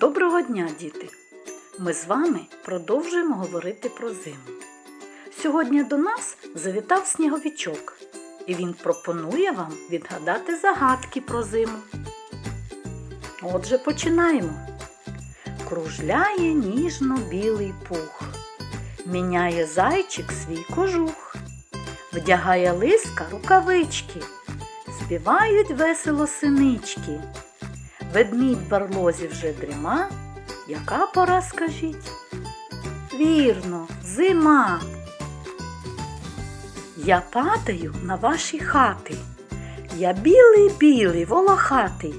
Доброго дня, діти! Ми з вами продовжуємо говорити про зиму. Сьогодні до нас завітав сніговичок, і він пропонує вам відгадати загадки про зиму. Отже, починаємо. Кружляє ніжно-білий пух, міняє зайчик свій кожух, вдягає лиска рукавички, співають весело синички. Ведмідь барлозі вже дріма. Яка пора, скажіть? Вірно, зима. Я падаю на ваші хати. Я білий-білий, волохатий.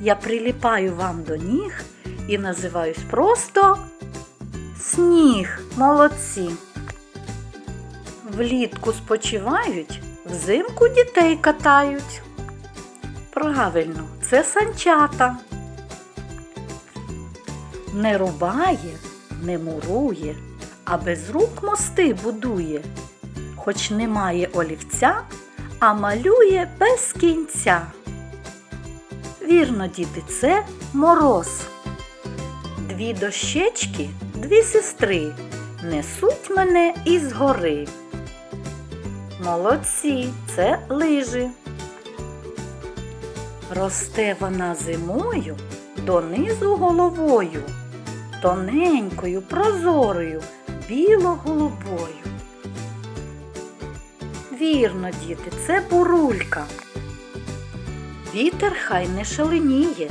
Я приліпаю вам до ніг і називаюсь просто сніг. Молодці. Влітку спочивають, взимку дітей катають. Правильно, це санчата. Не рубає, не мурує, а без рук мости будує. Хоч немає олівця, а малює без кінця. Вірно, діти, це мороз. Дві дощечки, дві сестри несуть мене із гори. Молодці, це лижи. Росте вона зимою донизу головою, тоненькою, прозорою, біло-голубою. Вірно, діти, це бурулька. Вітер хай не шаленіє,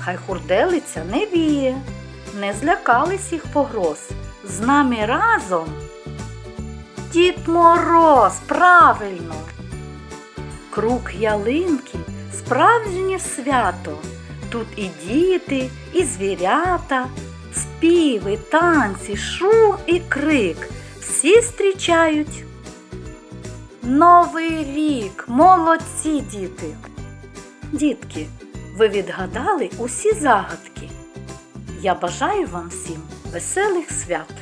хай хурделиця не віє, не злякались їх погроз. З нами разом. Дід Мороз, правильно. Круг ялинки справжнє свято. Тут і діти, і звірята, співи, танці, шум і крик. Всі зустрічають. Новий рік, молодці діти. Дітки, ви відгадали усі загадки. Я бажаю вам всім веселих свят.